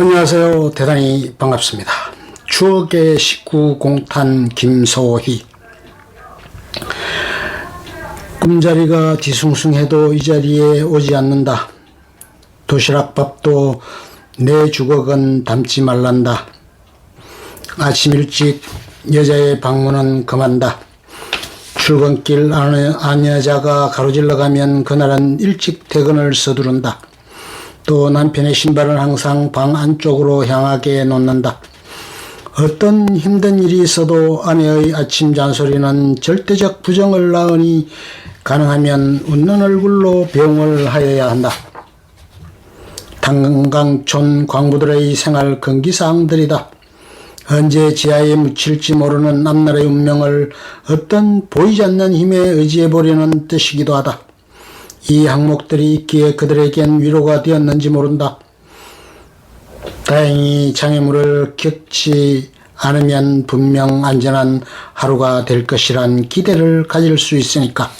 안녕하세요. 대단히 반갑습니다. 추억의 식구 공탄 김소희. 꿈자리가 뒤숭숭해도 이 자리에 오지 않는다. 도시락밥도 내 주걱은 담지 말란다. 아침 일찍 여자의 방문은 금한다. 출근길 아내, 아내자가 가로질러 가면 그날은 일찍 퇴근을 서두른다. 또 남편의 신발은 항상 방 안쪽으로 향하게 놓는다. 어떤 힘든 일이 있어도 아내의 아침 잔소리는 절대적 부정을 낳으니 가능하면 웃는 얼굴로 배웅을 하여야 한다. 당강촌 광부들의 생활 금기사항들이다. 언제 지하에 묻힐지 모르는 앞날의 운명을 어떤 보이지 않는 힘에 의지해 보려는 뜻이기도 하다. 이 항목들이 있기에 그들에겐 위로가 되었는지 모른다. 다행히 장애물을 겪지 않으면 분명 안전한 하루가 될 것이란 기대를 가질 수 있으니까.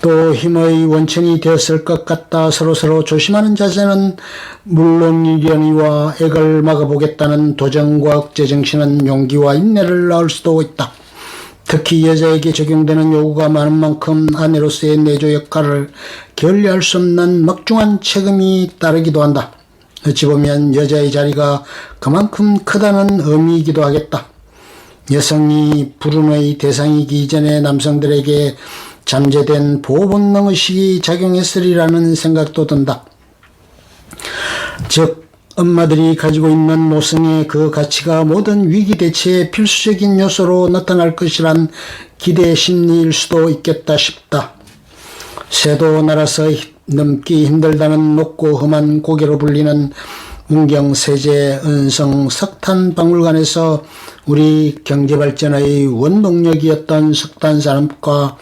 또 힘의 원천이 되었을 것 같다 서로서로 조심하는 자세는 물론이려니와 액을 막아보겠다는 도전과 억제 정신은 용기와 인내를 낳을 수도 있다. 특히 여자에게 적용되는 요구가 많은 만큼 아내로서의 내조 역할을 결리할 수 없는 막중한 책임이 따르기도 한다. 어찌 보면 여자의 자리가 그만큼 크다는 의미이기도 하겠다. 여성이 불운의 대상이기 이전에 남성들에게 잠재된 보호본능 의식이 작용했으리라는 생각도 든다. 즉 엄마들이 가지고 있는 노성의 그 가치가 모든 위기 대처의 필수적인 요소로 나타날 것이란 기대 심리일 수도 있겠다 싶다. 새도 날아서 넘기 힘들다는 높고 험한 고개로 불리는 문경 세제 은성 석탄 박물관에서 우리 경제 발전의 원동력이었던 석탄 산업과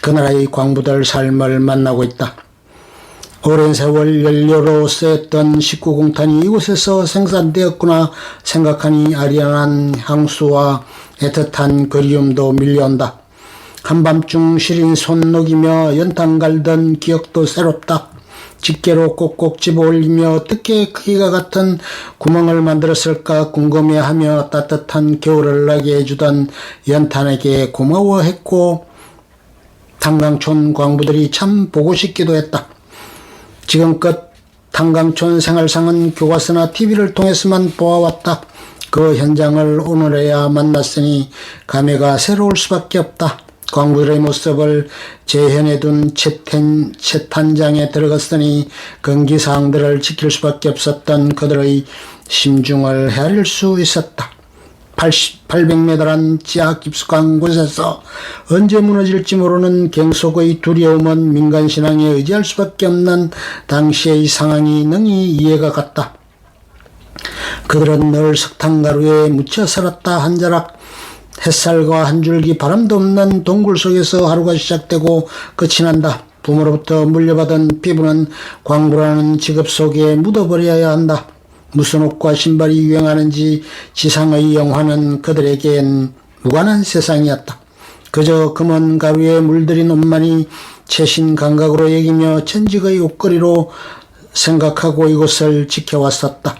그 나라의 광부들 삶을 만나고 있다. 오랜 세월 연료로 쓰였던 식구공탄이 이곳에서 생산되었구나 생각하니 아련한 향수와 애틋한 그리움도 밀려온다. 한밤중 시린 손 녹이며 연탄 갈던 기억도 새롭다. 집게로 꼭꼭 집어 올리며 어떻게 크기가 같은 구멍을 만들었을까 궁금해하며 따뜻한 겨울을 나게 해주던 연탄에게 고마워했고 탄강촌 광부들이 참 보고 싶기도 했다. 지금껏 탄강촌 생활상은 교과서나 TV를 통해서만 보아왔다. 그 현장을 오늘에야 만났으니 감회가 새로울 수밖에 없다. 광부들의 모습을 재현해 둔 채탄, 채탄장에 들어갔으니 금기사항들을 지킬 수밖에 없었던 그들의 심중을 헤아릴 수 있었다. 80, 800m란 지하 깊숙한 곳에서 언제 무너질지 모르는 갱속의 두려움은 민간신앙에 의지할 수밖에 없는 당시의 상황이 능히 이해가 갔다. 그들은 늘 석탄 가루에 묻혀 살았다 한 자락 햇살과 한 줄기 바람도 없는 동굴 속에서 하루가 시작되고 끝이 난다. 부모로부터 물려받은 피부는 광부라는 직업 속에 묻어버려야 한다. 무슨 옷과 신발이 유행하는지 지상의 영화는 그들에겐 무관한 세상이었다. 그저 금은 가루에 물들인 옷만이 최신 감각으로 여기며 천직의 옷걸이로 생각하고 이곳을 지켜왔었다.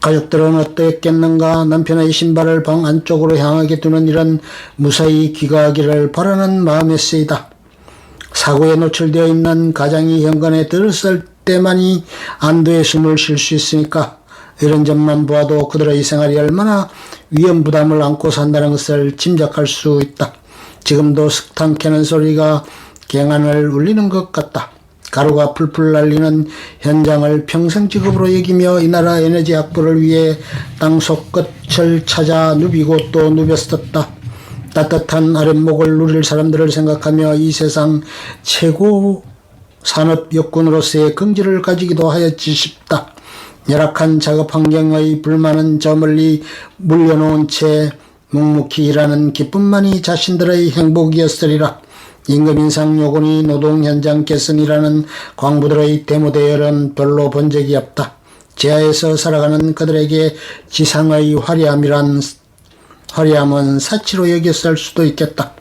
가족들은 어떠했겠는가 남편의 신발을 방 안쪽으로 향하게 두는 일은 무사히 귀가하기를 바라는 마음에 쓰이다. 사고에 노출되어 있는 가장이 현관에 들었을 때만이 안도의 숨을 쉴 수 있으니까 이런 점만 보아도 그들의 생활이 얼마나 위험 부담을 안고 산다는 것을 짐작할 수 있다. 지금도 석탄 캐는 소리가 갱안을 울리는 것 같다. 가루가 풀풀 날리는 현장을 평생 직업으로 여기며 이 나라 에너지 확보를 위해 땅속 끝을 찾아 누비고 또 누볐었다. 따뜻한 아랫목을 누릴 사람들을 생각하며 이 세상 최고 산업 여건으로서의 긍지를 가지기도 하였지 싶다. 열악한 작업 환경의 불만은 저 멀리 물려놓은 채 묵묵히 일하는 기쁨만이 자신들의 행복이었으리라. 임금 인상 요건이 노동 현장 개선이라는 광부들의 데모대열은 별로 본 적이 없다. 지하에서 살아가는 그들에게 지상의 화려함이란 화려함은 사치로 여겼을 수도 있겠다.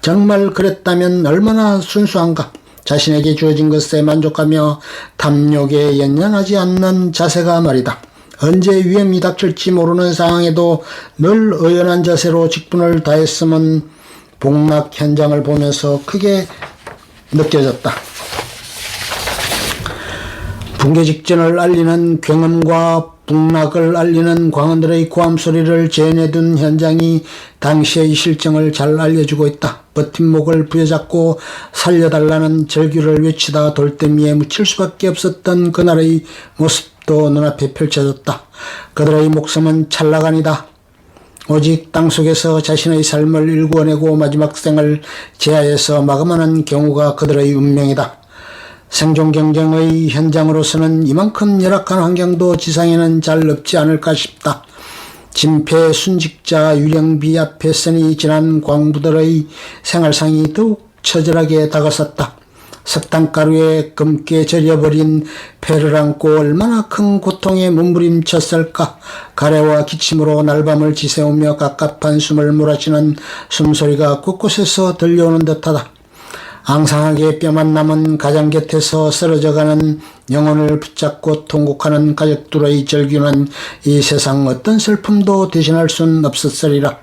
정말 그랬다면 얼마나 순수한가. 자신에게 주어진 것에 만족하며 탐욕에 연연하지 않는 자세가 말이다. 언제 위험이 닥칠지 모르는 상황에도 늘 의연한 자세로 직분을 다했음은 복락 현장을 보면서 크게 느껴졌다. 붕괴 직전을 알리는 굉음과 북락을 알리는 광원들의 고함 소리를 재현해둔 현장이 당시의 실정을 잘 알려주고 있다. 버팀목을 부여잡고 살려달라는 절규를 외치다 돌더미에 묻힐 수밖에 없었던 그날의 모습도 눈앞에 펼쳐졌다. 그들의 목숨은 찰나간이다. 오직 땅속에서 자신의 삶을 일구어내고 마지막 생을 제하에서 마감하는 경우가 그들의 운명이다. 생존 경쟁의 현장으로서는 이만큼 열악한 환경도 지상에는 잘 없지 않을까 싶다. 진폐 순직자 유령비 앞에 서니 지난 광부들의 생활상이 더욱 처절하게 다가섰다. 석탄가루에 검게 절여버린 폐를 안고 얼마나 큰 고통에 몸부림쳤을까. 가래와 기침으로 날밤을 지새우며 갑갑한 숨을 몰아치는 숨소리가 곳곳에서 들려오는 듯하다. 앙상하게 뼈만 남은 가장 곁에서 쓰러져가는 영혼을 붙잡고 통곡하는 가족들의 절규는 이 세상 어떤 슬픔도 대신할 순 없었으리라.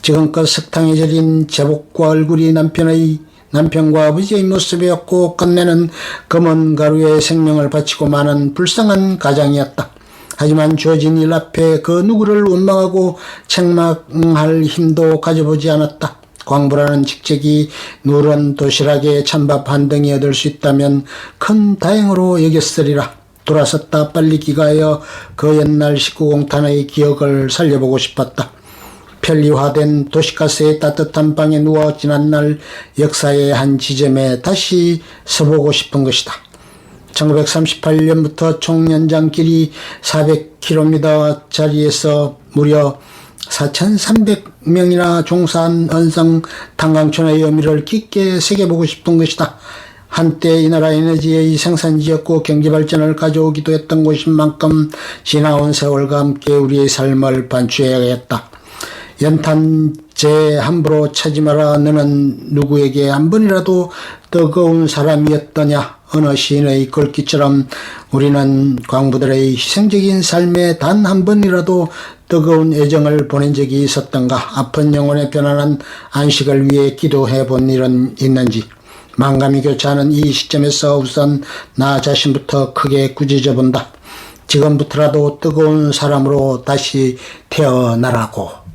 지금껏 석탕에 절인 제복과 얼굴이 남편의 남편과 아버지의 모습이었고 끝내는 검은 가루에 생명을 바치고 마는 불쌍한 가장이었다. 하지만 주어진 일 앞에 그 누구를 원망하고 책망할 힘도 가져보지 않았다. 광부라는 직책이 누런 도시락에 찬밥 한 덩이 얻을 수 있다면 큰 다행으로 여겼으리라. 돌아섰다 빨리 귀가하여 그 옛날 식구공탄의 기억을 살려보고 싶었다. 편리화된 도시가스의 따뜻한 방에 누워 지난 날 역사의 한 지점에 다시 서보고 싶은 것이다. 1938년부터 총 연장 길이 400km짜리에서 무려 4,300명이나 종사한 언성 탄광촌의 의미를 깊게 새겨보고 싶은 것이다. 한때 이 나라 에너지의 생산지였고 경제발전을 가져오기도 했던 곳인 만큼 지나온 세월과 함께 우리의 삶을 반추해야겠다. 연탄재 함부로 차지 마라 너는 누구에게 한 번이라도 뜨거운 사람이었더냐 어느 시인의 글귀처럼 우리는 광부들의 희생적인 삶에 단 한 번이라도 뜨거운 애정을 보낸 적이 있었던가 아픈 영혼의 편안한 안식을 위해 기도해 본 일은 있는지 망감이 교차하는 이 시점에서 우선 나 자신부터 크게 꾸짖어 본다. 지금부터라도 뜨거운 사람으로 다시 태어나라고.